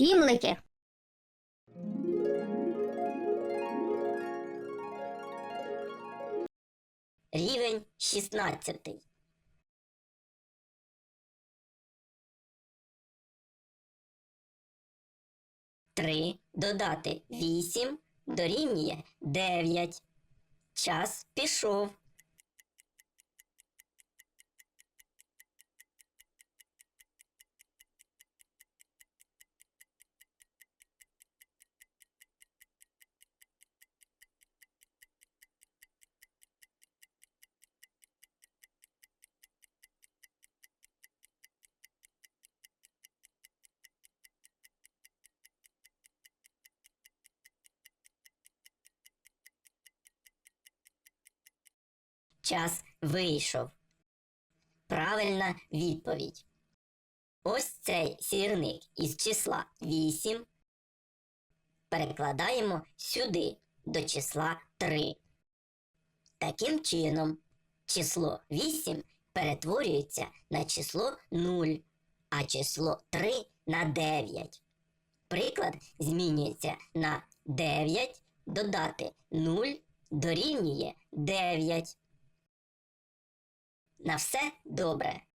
Сімлики. Рівень 16. Три додати вісім дорівнює дев'ять. Час пішов. Час вийшов. Правильна відповідь. Ось цей сірник із числа 8 перекладаємо сюди до числа 3. Таким чином, число 8 перетворюється на число 0, а число 3 на 9. Приклад змінюється на 9 додати 0 дорівнює 9. На все добре.